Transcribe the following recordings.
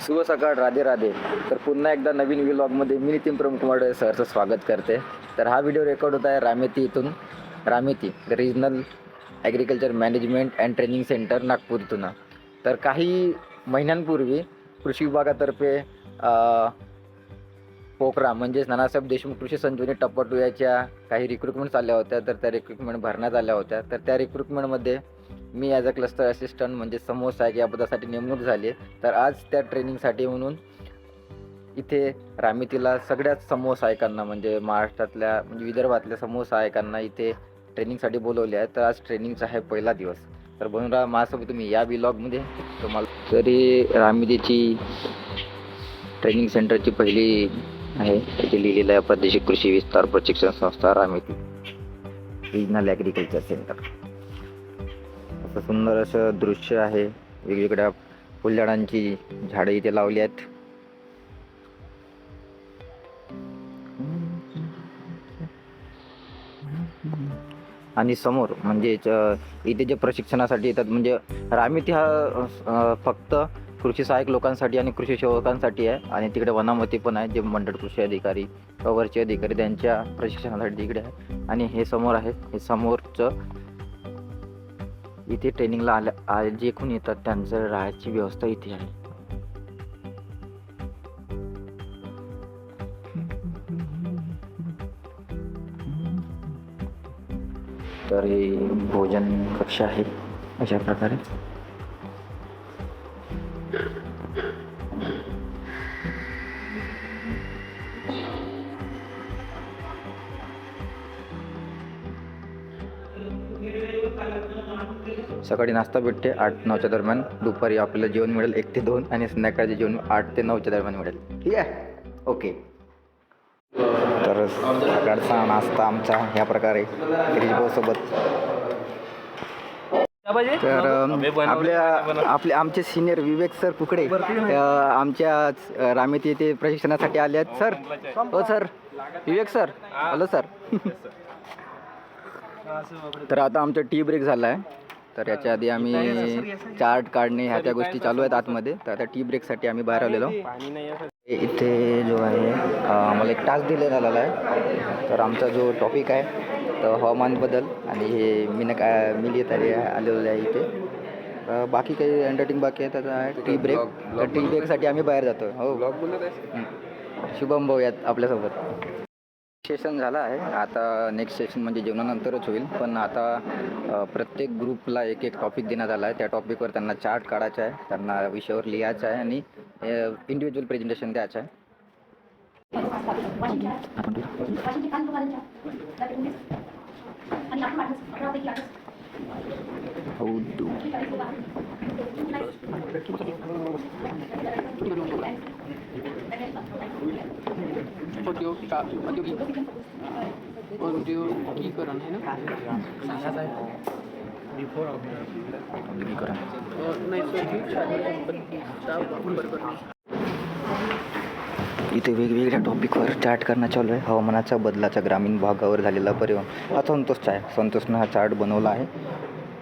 शुभ सकाळ राधे राधे. तर पुन्हा एकदा नवीन व्लॉगमध्ये मी नितीन प्रमुख कुमार सरचं स्वागत करते. तर हा व्हिडिओ रेकॉर्ड होत आहे रामेती इथून. RAMETI regional agriculture management and training centre Nagpur इथून तर काही महिन्यांपूर्वी कृषी विभागातर्फे पोखरा म्हणजेच नानासाहेब देशमुख कृषी संजीवनी टप्पा टू याच्या काही रिक्रुटमेंट चालल्या होत्या. तर त्या रिक्रुटमेंट भरण्यात आल्या होत्या. तर त्या रिक्रुटमेंटमध्ये मी ॲज अ क्लस्टर असिस्टंट म्हणजे समोर सहाय्यक या पदासाठी नेमणूक झाली तर आज त्या ट्रेनिंगसाठी म्हणून इथे रामितीला सगळ्याच समूह सहायकांना म्हणजे महाराष्ट्रातल्या म्हणजे विदर्भातल्या समूह सहायकांना इथे ट्रेनिंगसाठी बोलवले आहे. तर आज ट्रेनिंगचा आहे पहिला दिवस. तर बनून राहा माझ्यासोबत तुम्ही या ब्लॉगमध्ये तुम्हाला तरी रामितीची ट्रेनिंग सेंटरची पहिली आहे. तिथे लिहिलेलं आहे प्रादेशिक कृषी विस्तार प्रशिक्षण संस्था रामिती रिजनल ॲग्रिकल्चर सेंटर असं सुंदर असं दृश्य आहे. वेगवेगळ्या फुलझाडांची झाडं इथे लावली आहेत. आणि समोर म्हणजेच इथे जे प्रशिक्षणासाठी येतात म्हणजे रामिती हा फक्त कृषी सहाय्यक लोकांसाठी आणि कृषी सेवकांसाठी आहे. आणि तिकडे वनामती पण आहे जे मंडळ कृषी अधिकारी कवरचे वरचे अधिकारी त्यांच्या प्रशिक्षणासाठी तिकडे आहे. आणि हे समोर आहे हे समोरचं इथे ट्रेनिंगला आल्या जे कोण येतात त्यांचं राहायची व्यवस्था इथे आहे. तर हे भोजन कक्ष आहे अशा प्रकारे. सकाळी नाश्ता भेटते आठ नऊच्या दरम्यान. दुपारी आपल्याला जेवण मिळेल एक ते दोन आणि संध्याकाळचे जेवण आठ ते नऊच्या दरम्यान मिळेल. ठीक आहे? ओके. तर सकाळचा नाश्ता आमचा ह्या प्रकारे सोबत. तर आपल्या आपले आमचे सिनियर विवेक सर कुकडे? आमच्या रामेत येथे प्रशिक्षणासाठी आले आहेत. सर हो sir Vivek sir hello sir तर आता आमचा टी ब्रेक झाला आहे तर याच्या आधी आम्ही चार्ट काढणे ह्या त्या गोष्टी चालू आहेत आतमध्ये तर आता टी ब्रेकसाठी आम्ही बाहेर आलेलो. इथे जो आहे आम्हाला एक टास्क दिला झालेला आहे. तर आमचा जो टॉपिक आहे तर हवामान बदल आणि हे मी काय मिलिटरी आलेलं आहे इथे. तर बाकी काही एंटरटेन बाकी आहे त्याचा टी ब्रेक तर टी ब्रेकसाठी आम्ही बाहेर जातो हो. हं. शुभम भाऊ यात आपल्यासोबत. सेशन झालं आहे. आता नेक्स्ट सेशन म्हणजे जेवणानंतरच होईल. पण आता प्रत्येक ग्रुपला एक एक टॉपिक देण्यात आला आहे. त्या टॉपिकवर त्यांना चार्ट काढायचा आहे. त्यांना विषयावर लिहायचं आहे आणि इंडिव्हिज्युअल प्रेझेंटेशन द्यायचं आहे. आपण ಹೌದು. उद्योगिता औद्योगिक औद्योगिकरण है ना औद्योगिकरण और नैसर्गिक साधन संपत्तीचा वापर करणे इथे वेगवेगळ्या टॉपिकवर चार्ट करणं चालू आहे. हवामानाच्या बदलाच्या ग्रामीण भागावर झालेला परिणाम. हा संतोषचा आहे. संतोषनं हा चार्ट बनवला आहे.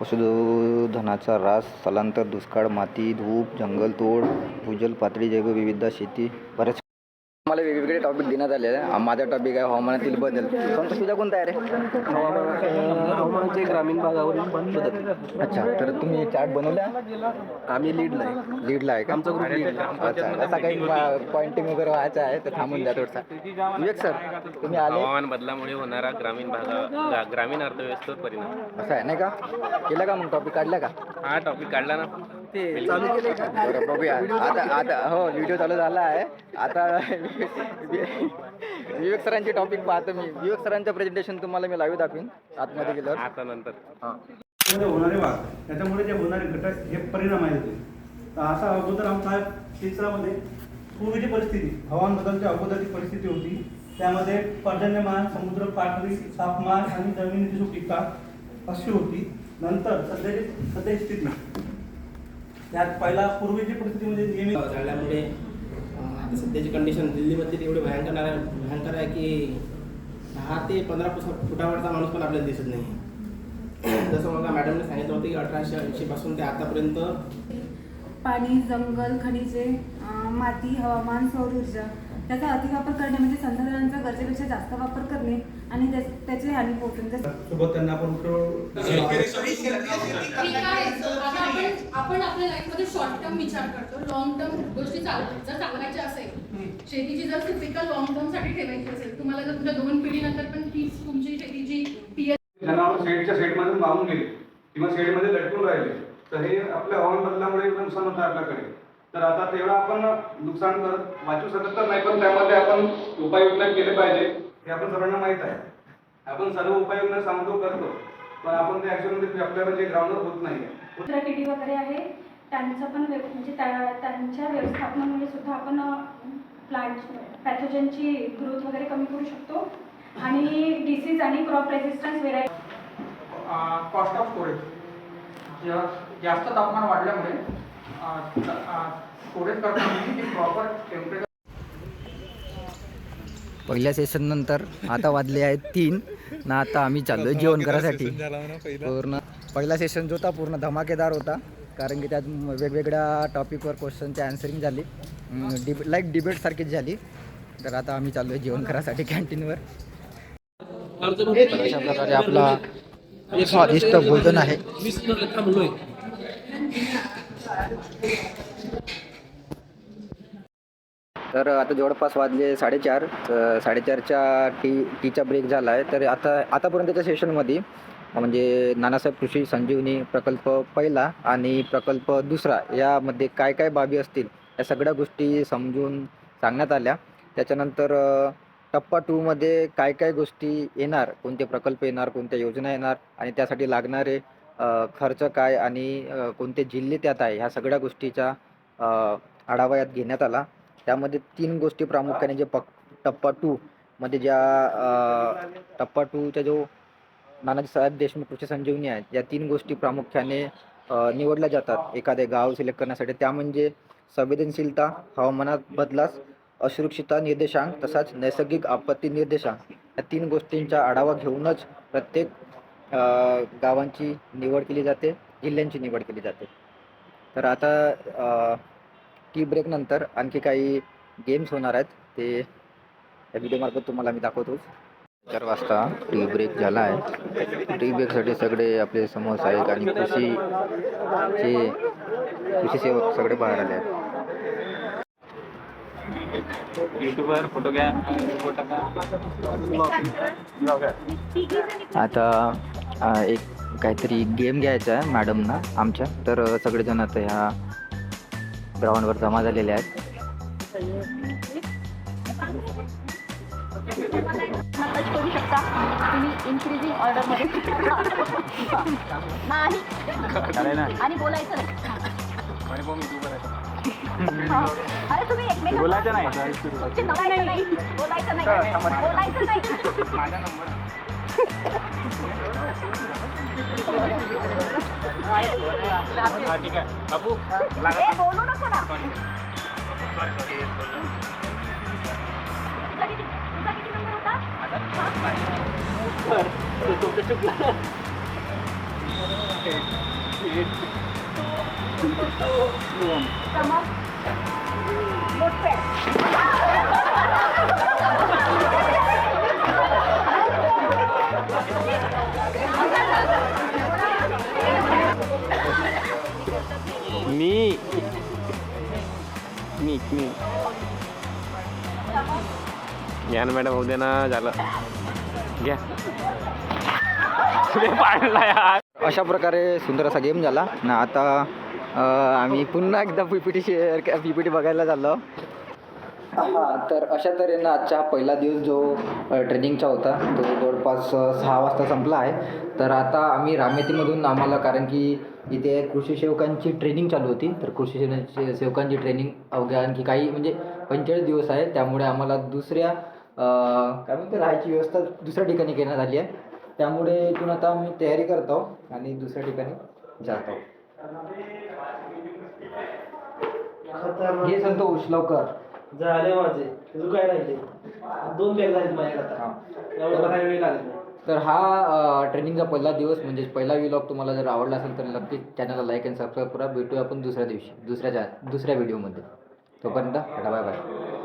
पशुधनाचा ऱ्हास स्थलांतर दुष्काळ माती धूप जंगलतोड भूजल पातळी जैवविविधता शेती बऱ्याच मला वेगवेगळे टॉपिक देण्यात आले आहे माझा टॉपिक आहे हवामानातील बदल. संतोष तुझा कोणता आहे रे? हवामानाचे ग्रामीण भागावरील बदल. अच्छा तर तुम्ही चार्ट बनवल्या आम्ही लीडला आहे. लीडला आहे का? आमचा ग्रुप लीडला अच्छा असा काही पॉइंटिंग वगैरे व्हायचं आहे तर थांबून द्या थोडसा. विवेक सर तुम्ही आले? हवामान बदलामुळे होणारा ग्रामीण भागा ग्रामीण अर्थव्यवस्थेवर परिणाम. असं आहे नाही का? केलं का मग टॉपिक काढला का? हा टॉपिक काढला ना. ते चालू केले बरं बघूया. आता आता हो व्हिडिओ चालू झाला आहे. आता विवेक सरांचे टॉपिक पाहतो मी. विवेक सरांचं प्रेझेंटेशन तुम्हाला मी लाईव्ह दाखवीन. आतमध्ये गेल्यावर. आता नंतर. हां. होणारे वाद. त्याच्यामुळे जे होणारे घटक हे परिणाम आहेत. ते. तर असा अगोदर आमचा चित्रामध्ये पूर्वीची परिस्थिती हवामान बदलच्या अगोदरची परिस्थिती होती. त्यामध्ये पर्जन्यमान समुद्र पातळी तापमान आणि जमिनीची सुपीकता अशी होती. नंतर सध्याची सध्याची स्थिती. त्यात पहिला पूर्वीची परिस्थिती म्हणजे नियमित झाल्यामुळे आता सध्याची कंडिशन दिल्लीमध्ये एवढी भयंकर आहे भयंकर आहे की दहा ते पंधरा फुट- फुटावरचा माणूस पण आपल्याला दिसत नाही जसं मला मॅडमने सांगितलं होतं की अठराशे ऐंशीपासून ते आतापर्यंत पाणी जंगल खनिजे माती हवामान सौर ऊर्जा. त्याचा अतिवापर करणे म्हणजे संसाधनांचा गरजेपेक्षा जास्त वापर करणे आणि त्या- त्याची हानी पोहोचणे सोबत त्यांना आपण आपण आपल्या लाईफमध्ये शॉर्ट टर्म विचार करतो लॉंग टर्म गोष्टी चाल जर चालवायच्या असेल शेतीची जर टिपिकल लॉंग टर्मसाठी ठेवायची असेल तुम्हाला जर तुमच्या दोन पिढीनंतर पण तीच तुमची शेतीची पी जनावर शेडच्या शेडमधून वाहून गेले किंवा शेडमध्ये लटकून राहिले तर हे आपल्या हवामान बदलामुळे नुकसान होतं आपल्याकडे तर आता तेवढं आपण नुकसान करत वाचू शकत तर नाही पण त्यामध्ये आपण उपाययोजना केले पाहिजे. हे आपण सर्वांना माहीत आहे. आपण सर्व उपाययोजना सांगतो करतो पण आपण ते ॲक्च्युअली आपल्या म्हणजे ग्राउंडवर होत नाही किडी वगैरे आहे. त्यांचं पण व्यव- म्हणजे त्या त्यांच्या व्यवस्थापनामुळे सुद्धा आपण प्लांट पॅथोजनची ग्रोथ वगैरे कमी करू शकतो. आणि डिसीज आणि crop resistance variety cost of storage जास्त तापमान वाढल्यामुळे स्टोरेज करताना ते प्रॉपर टेम्परेचर पहिल्या सेशन नंतर आता वाजले आहेत तीन. ना आता आम्ही चाललोय जेवण करायसाठी. पूर्ण पहिला सेशन जो होता पूर्ण धमाकेदार होता. कारण की त्यात वेगवेगळ्या टॉपिकवर क्वेश्चनची आन्सरिंग झाली. डिब लाईक डिबेटसारखीच झाली. तर आता आम्ही चाललोय जेवण करायसाठी कॅन्टीनवर अशा प्रकारे आपला स्वादिष्ट भोजन आहे. तर आता जवळपास वाजले साडेचार साडेचारच्या टी टीचा ब्रेक झाला आहे तर आता आतापर्यंतच्या सेशनमध्ये म्हणजे नानासाहेब कृषी संजीवनी प्रकल्प पहिला आणि प्रकल्प दुसरा यामध्ये काय काय बाबी असतील या सगळ्या गोष्टी समजून सांगण्यात आल्या. त्याच्यानंतर टप्पा टूमध्ये काय काय गोष्टी येणार कोणते प्रकल्प येणार कोणत्या योजना येणार आणि त्यासाठी लागणारे खर्च काय आणि कोणते जिल्हे त्यात आहे ह्या सगळ्या गोष्टीचा आढावा यात घेण्यात आला. त्यामध्ये तीन गोष्टी प्रामुख्याने जे पक टप्पा टू मध्ये ज्या टप्पा टूचा जो नानाजी साहेब देशमुख कृषी संजीवनी आहेत या तीन गोष्टी प्रामुख्याने निवडल्या जातात. एखादे गाव सिलेक्ट करण्यासाठी. त्या म्हणजे संवेदनशीलता हवामानात बदलास असुरक्षितता निर्देशांक तसाच नैसर्गिक आपत्ती निर्देशांक. या तीन गोष्टींचा आढावा घेऊनच प्रत्येक गावांची निवड केली जाते जिल्ह्यांची निवड केली जाते. तर आता टी ब्रेक नंतर आणखी काही गेम्स होणार आहेत ते या व्हिडिओमार्फत तुम्हाला मी दाखवतोच चार वाजता टी ब्रेक झाला आहे. टी ब्रेकसाठी सगळे आपले समोर आहेत आणि कृषीचे कृषी सेवक सगळे बाहेर आले आहेत. युट्यूबवर फोटो घ्या फोटो आता एक काहीतरी गेम घ्यायचा आहे मॅडमना आमच्या. तर सगळेजण आता ह्या ग्राउंडवर जमा झालेले आहेत. टच करू शकता तुम्ही इन्क्रीजिंग ऑर्डरमध्ये नाही. आणि बोलायचं नाही हा. अरे तुम्ही एकमेकांना बोलायचं नाही बोलायचं नाही बोलायचं नाही ठीक आहे बाबू ए, बोलू नको ना तुझा किती तुझा किती नंबर होता समर मी मी. घ्या ना मॅडम उद्या ना झालं. घ्या. पाडला यार. अशा प्रकारे सुंदर असा गेम झाला. ना आता आम्ही पुन्हा एकदा P P T share P P T बघायला झालो हां तर अशा तऱ्हेनं आजचा पहिला दिवस जो ट्रेनिंगचा होता तो जवळपास सहा वाजता संपला आहे. तर आता आम्ही रामेतीमधून आम्हाला कारण की इथे कृषी सेवकांची ट्रेनिंग चालू होती. तर कृषी सेवकांची सेवकांची ट्रेनिंग अवघ्या आणखी काही म्हणजे पंचेचाळीस दिवस आहे त्यामुळे आम्हाला दुसऱ्या काय म्हणते राहायची व्यवस्था दुसऱ्या ठिकाणी घेण्यात आली आहे. त्यामुळे इथून आता आम्ही तयारी करतो आणि दुसऱ्या ठिकाणी जातो हे संतोष लवकर झाले माझे. तुझं काय राहिले? दोन बॅग झाले माझ्याकडे हां. तर हा ट्रेनिंगचा पहिला दिवस म्हणजे पहिला व्लॉग तुम्हाला जर आवडला असेल तर नक्कीच चॅनलला लाईक अँड सबस्क्राईब करा. भेटूया आपण दुसऱ्या दिवशी दुसऱ्या दुसऱ्या व्हिडिओमध्ये तोपर्यंत बाय बाय